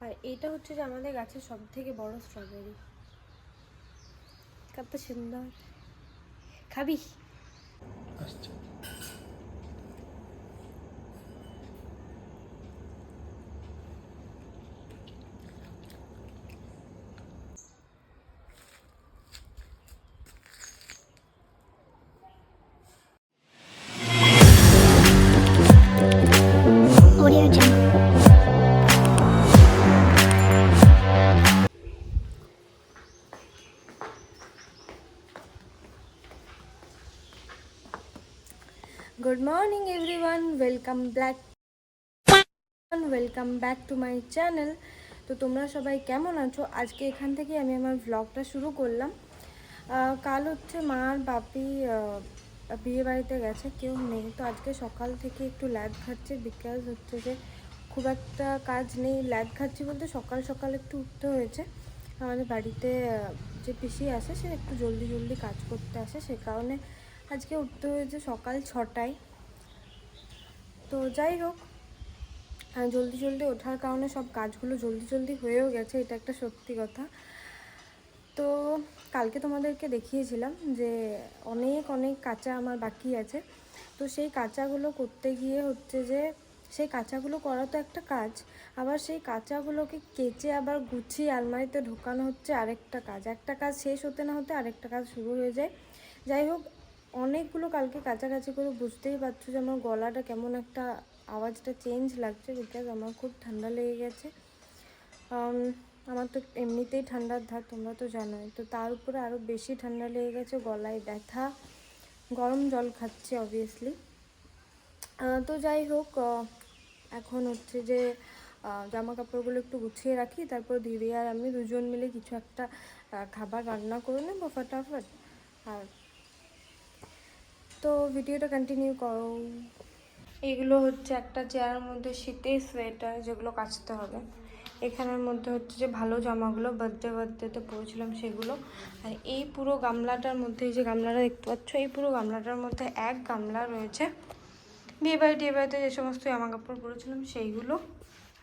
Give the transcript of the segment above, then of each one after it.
আর এটা হচ্ছে যে আমাদের গাছের সব থেকে বড় স্ট্রবেরি কত সুন্দর। খাবি? আসছে। Morning everyone welcome back welcome back to my channel তো তোমরা সবাই কেমন আছো? আজকে এখান থেকে আমি আমার ভ্লগটা শুরু করলাম। কাল হচ্ছে মা আর বাপি বিয়ে বাড়িতে গেছে, কেউ নেই। তো আজকে সকাল থেকে একটু ল্যাদ খাচ্ছে বিকজ হচ্ছে যে খুব একটা কাজ নেই। ল্যাদ খাচ্ছি বলতে সকাল সকাল একটু উঠতে হয়েছে। আমাদের বাড়িতে যে পিসি আসে সে একটু জলদি জলদি কাজ করতে আসে। সে কারণে আজকে উঠতে হয়েছে সকাল ছটায়। তো যাই হোক জলদি জলদি ওঠার কারণে সব কাজগুলো জলদি জলদি হয়েও গেছে, এটা একটা সত্যি কথা। তো কালকে তোমাদেরকে দেখিয়েছিলাম যে অনেক অনেক কাঁচা আমার বাকি আছে। তো সেই কাঁচাগুলো করতে গিয়ে হচ্ছে যে, সেই কাঁচাগুলো করা তো একটা কাজ, আবার সেই কাঁচাগুলোকে কেচে আবার গুছিয়ে আলমারিতে ঢোকানো হচ্ছে আরেকটা কাজ। একটা কাজ শেষ হতে না হতে আরেকটা কাজ শুরু হয়ে যায়। যাই হোক অনেকগুলো কালকে কাছাকাছি করে বুঝতেই পারছ যে আমার গলাটা কেমন একটা আওয়াজটা চেঞ্জ লাগছে বিকজ আমার খুব ঠান্ডা লেগে গেছে। আমার তো এমনিতেই ঠান্ডার ধার তোমরা তো জানোই। তো তার উপরে আরও বেশি ঠান্ডা লেগে গেছে, গলায় ব্যথা, গরম জল খাচ্ছি অবভিয়াসলি তো যাই হোক এখন হচ্ছে যে জামা কাপড়গুলো একটু গুছিয়ে রাখি, তারপর দিদি আর আমি দুজন মিলে কিছু একটা খাবার রান্না করে নেব ফটাফট। আর তো ভিডিওটা কন্টিনিউ করো। এগুলো হচ্ছে একটা চেয়ারের মধ্যে শীতের সোয়েটার যেগুলো কাচতে হবে। এখানের মধ্যে হচ্ছে যে ভালো জামাগুলো বার্থডে বার্থডেতে পরেছিলাম সেগুলো। আর এই পুরো গামলাটার মধ্যে, এই যে গামলাটা দেখতে পাচ্ছ, এই পুরো গামলাটার মধ্যে এক গামলা রয়েছে। বিয়ে বাড়ি টিয়ে বাড়িতে যে সমস্ত জামা কাপড় পরেছিলাম সেইগুলো।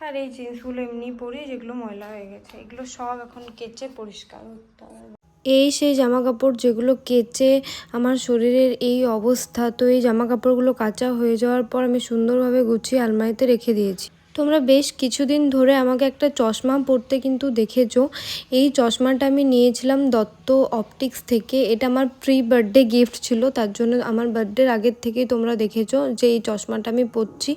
আর এই জিন্সগুলো এমনি পরি, যেগুলো ময়লা হয়ে গেছে। এগুলো সব এখন কেচে পরিষ্কার করতে হবে। এই সেই জামা কাপড় যেগুলো কেচে আমার শরীরের এই অবস্থা, তো এই জামা কাপড়গুলো কাঁচা হয়ে যাওয়ার পর আমি সুন্দরভাবে গুছিয়ে আলমারিতে রেখে দিয়েছি। তোমরা বেশ কিছুদিন ধরে আমাকে একটা চশমা পরতে কিন্তু দেখেছ। এই চশমাটা আমি নিয়েছিলাম দত্ত অপটিক্স থেকে। এটা আমার প্রি বার্থডে গিফট ছিল, তার জন্য আমার বার্থডের আগের থেকেই তোমরা দেখেছ যে এই চশমাটা আমি পরছি।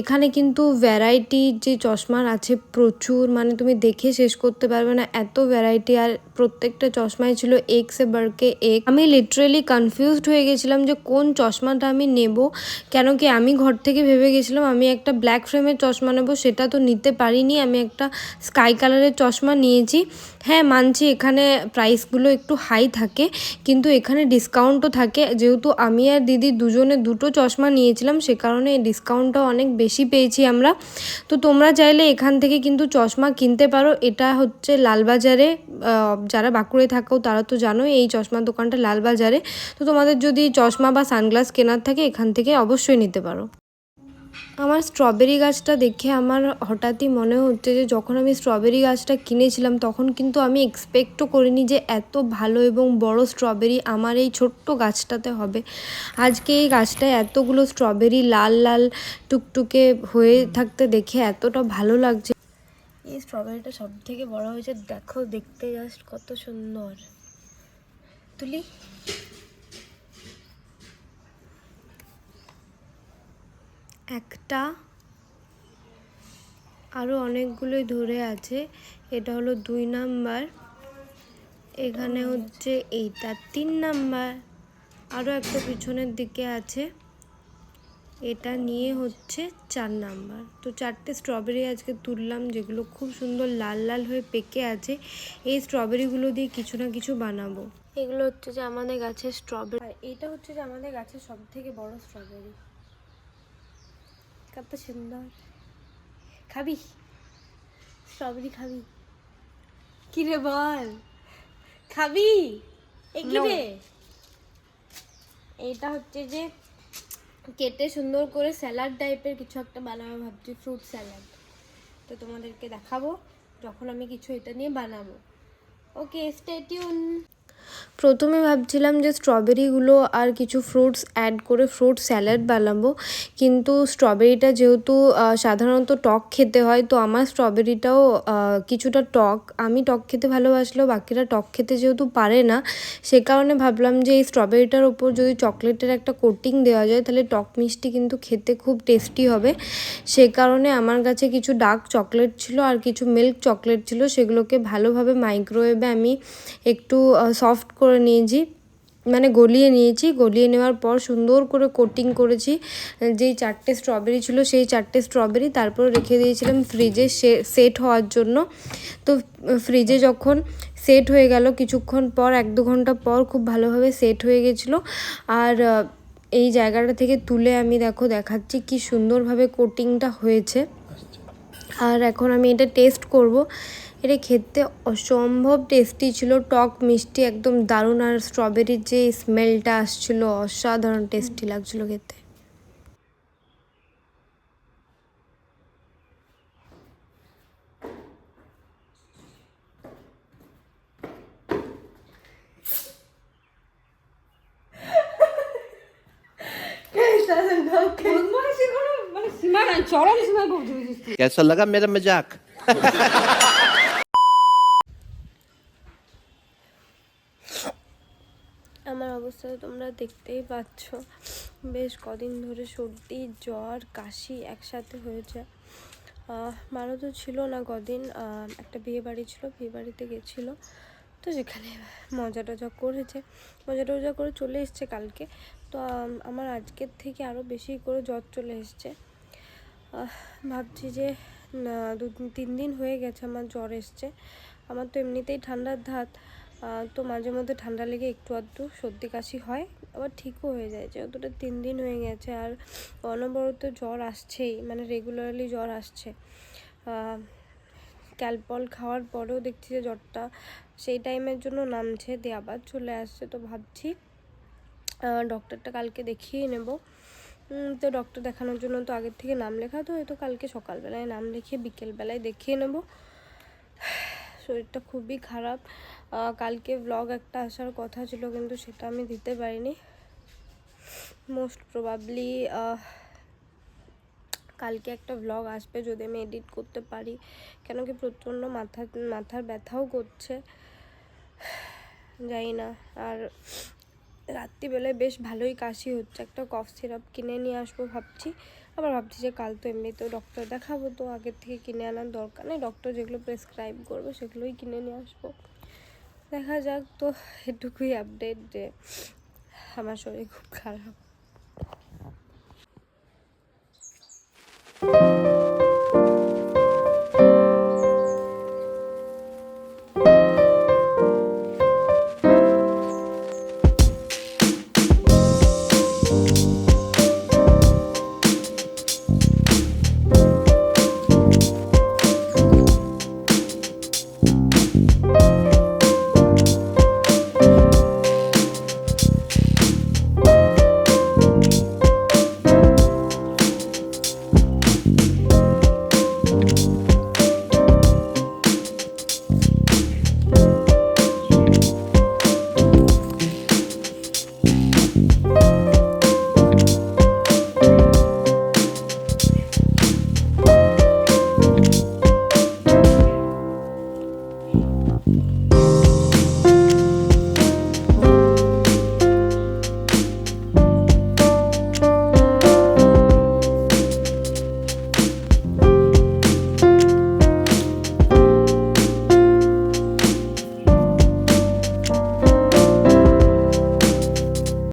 এখানে কিন্তু ভ্যারাইটি যে চশমার আছে প্রচুর মানে তুমি দেখে শেষ করতে পারবে না, এত ভ্যারাইটি আর প্রত্যেকটা চশমাই ছিল এক্স এ বারকে এক আমি লিটারেলি কনফিউজড হয়ে গেছিলাম যে কোন চশমাটা আমি নেব, কেন কি আমি ঘর থেকে ভেবে গেছিলাম আমি একটা ব্ল্যাক ফ্রেমের চশমা নেব, সেটা তো নিতে পারিনি, আমি একটা স্কাই কালারের চশমা নিয়েছি। হ্যাঁ মানছি এখানে প্রাইসগুলো একটু হাই থাকে, কিন্তু এখানে ডিসকাউন্টও থাকে। যেহেতু আমি আর দিদি দুজনে দুটো চশমা নিয়েছিলাম, সে কারণে এই ডিসকাউন্টটাও অনেক বেশি পেয়েছি আমরা। তো তোমরা চাইলে এখান থেকে কিন্তু চশমা কিনতে পারো, এটা হচ্ছে লালবাজারে যারা বাঁকুড়ে থাকো তারা তো জানোই এই চশমার দোকানটা লালবাজারে। তো তোমাদের যদি চশমা বা সানগ্লাস কেনার থাকে এখান থেকে অবশ্যই নিতে পারো। আমার স্ট্রবেরি গাছটা দেখে আমার হঠাৎই মনে হচ্ছে যে যখন আমি স্ট্রবেরি গাছটা কিনেছিলাম তখন কিন্তু আমি এক্সপেক্টও করিনি যে এত ভালো এবং বড় স্ট্রবেরি আমার এই ছোট্ট গাছটাতে হবে। আজকে এই গাছটায় এতগুলো স্ট্রবেরি লাল লাল টুকটুকে হয়ে থাকতে দেখে এতটা ভালো লাগছে। এই স্ট্রবেরিটা সব থেকে বড় হয়েছে। দেখো দেখতে জাস্ট কত সুন্দর। তুলি। একটা। আরও অনেকগুলোই ধরে আছে। এটা হলো দুই নাম্বার। এখানে হচ্ছে এইটা তিন নাম্বার। আরও একটা পিছনের দিকে আছে। এটা নিয়ে হচ্ছে চার নাম্বার। তো চারটে স্ট্রবেরি আজকে তুললাম যেগুলো খুব সুন্দর লাল লাল হয়ে পেকে আছে এই স্ট্রবেরিগুলো দিয়ে কিছু না কিছু বানাবো। এগুলো হচ্ছে যে আমাদের গাছের স্ট্রবেরি আর এইটা হচ্ছে যে আমাদের গাছের সব থেকে বড় স্ট্রবেরি কত সুন্দর খাবি? স্ট্রবেরি খাবি? কি রে বল? খাবি? এ কি রে? এইটা হচ্ছে যে কেটে সুন্দর করে স্যালাড টাইপের কিছু একটা বানাবো, ভাবছি ফ্রুট স্যালাড। তো তোমাদেরকে দেখাবো, যখন আমি কিছু এটা নিয়ে বানাবো। ওকে স্টে টিউন প্রথমে ভাবছিলাম যে স্ট্রবেরিগুলো আর কিছু ফ্রুটস অ্যাড করে ফ্রুট স্যালাড বানাবো। কিন্তু স্ট্রবেরিটা যেহেতু সাধারণত টক খেতে হয়, তো আমার স্ট্রবেরিটাও কিছুটা টক। আমি টক খেতে ভালোবাসলেও বাকিরা টক খেতে যেহেতু পারে না, সে কারণে ভাবলাম যে এই স্ট্রবেরিটার ওপর যদি চকলেটের একটা কোটিং দেওয়া যায়, তাহলে টক মিষ্টি কিন্তু খেতে খুব টেস্টি হবে। সে কারণে আমার কাছে কিছু ডার্ক চকলেট ছিল আর কিছু মিল্ক চকলেট ছিল, সেগুলোকে ভালোভাবে মাইক্রোওয়েভে আমি একটু সফট করে নিয়েছি মানে গলিয়ে নিয়েছি। গলিয়ে নেওয়ার পর সুন্দর করে কোটিং করেছি। যেই চারটে স্ট্রবেরি ছিল সেই চারটে স্ট্রবেরি তারপর রেখে দিয়েছিলাম ফ্রিজে সেট হওয়ার জন্য। তো ফ্রিজে যখন সেট হয়ে গেল, কিছুক্ষণ পর, এক দু ঘণ্টা পর খুব ভালোভাবে সেট হয়ে গেছিল। আর এই জায়গাটা থেকে তুলে আমি দেখো দেখাচ্ছি কি সুন্দরভাবে কোটিংটা হয়েছে। আর এখন আমি এটা টেস্ট করব। এটা খেতে অসম্ভব টেস্টি ছিল টক মিষ্টি একদম দারুণ আর স্ট্রবেরির যে স্মেলটা আসছিল অসাধারণ টেস্টি লাগছিল খেতে মানে সীমা নাই চরম সীমায় পৌঁছে গেছিস তুই कैसा लगा मेरा मजाक অবস্থা তোমরা দেখতেই পাচ্ছ। বেশ কদিন ধরে সর্দি, জ্বর, কাশি একসাথে হয়েছে। মারও তো ছিল না কদিন। একটা বিয়ে বাড়ি ছিল, বিয়ে বাড়িতে গেছিল। তো সেখানে মজা টজা করেছে। মজা টজা করে চলে এসছে কালকে। তো আমার আজকের থেকে আরও বেশি করে জ্বর চলে এসছে। ভাবছি যে দু, তিন দিন হয়ে গেছে আমার জ্বর এসছে। আমার তো এমনিতেই ঠান্ডার ধাত। তো মাঝে মধ্যে ঠান্ডা লেগে একটু আধটু সর্দি কাশি হয়, আবার ঠিকও হয়ে যায়। যেহেতুটা তিন দিন হয়ে গেছে আর অনবরত জ্বর আসছেই মানে রেগুলারলি জ্বর আসছে। ক্যালপল খাওয়ার পরেও দেখছি যে জ্বরটা সেই টাইমের জন্য নামছে, দিয়ে আবার চলে আসছে। তো ভাবছি ডক্টরটা কালকে দেখিয়ে নেব। তো ডক্টর দেখানোর জন্য তো আগের থেকে নাম লেখা, তো হয়তো কালকে সকালবেলায় নাম লিখিয়ে বিকেলবেলায় দেখিয়ে নেব। শরীরটা খুবই খারাপ। কালকে ব্লগ একটা আসার কথা ছিল, কিন্তু সেটা আমি দিতে পারিনি। মোস্ট প্রবাবলি কালকে একটা ব্লগ আসবে যদি আমি এডিট করতে পারি। কেন কি প্রচণ্ড মাথা, মাথার ব্যথাও করছে। জানি না। আর রাত্রিবেলায় বেশ ভালোই কাশি হচ্ছে। একটা কফ সিরাপ কিনে নিয়ে আসব ভাবছি। আবার ভাবছি যে কাল তো এমনিতেও ডক্টর দেখাবো, তো আগের থেকে কিনে আনার দরকার নেই। ডক্টর যেগুলো প্রেসক্রাইব করবে সেগুলোই কিনে নিয়ে আসব। দেখা যাক তো এটুকুই আপডেট যে আমার শরীর খুব খারাপ।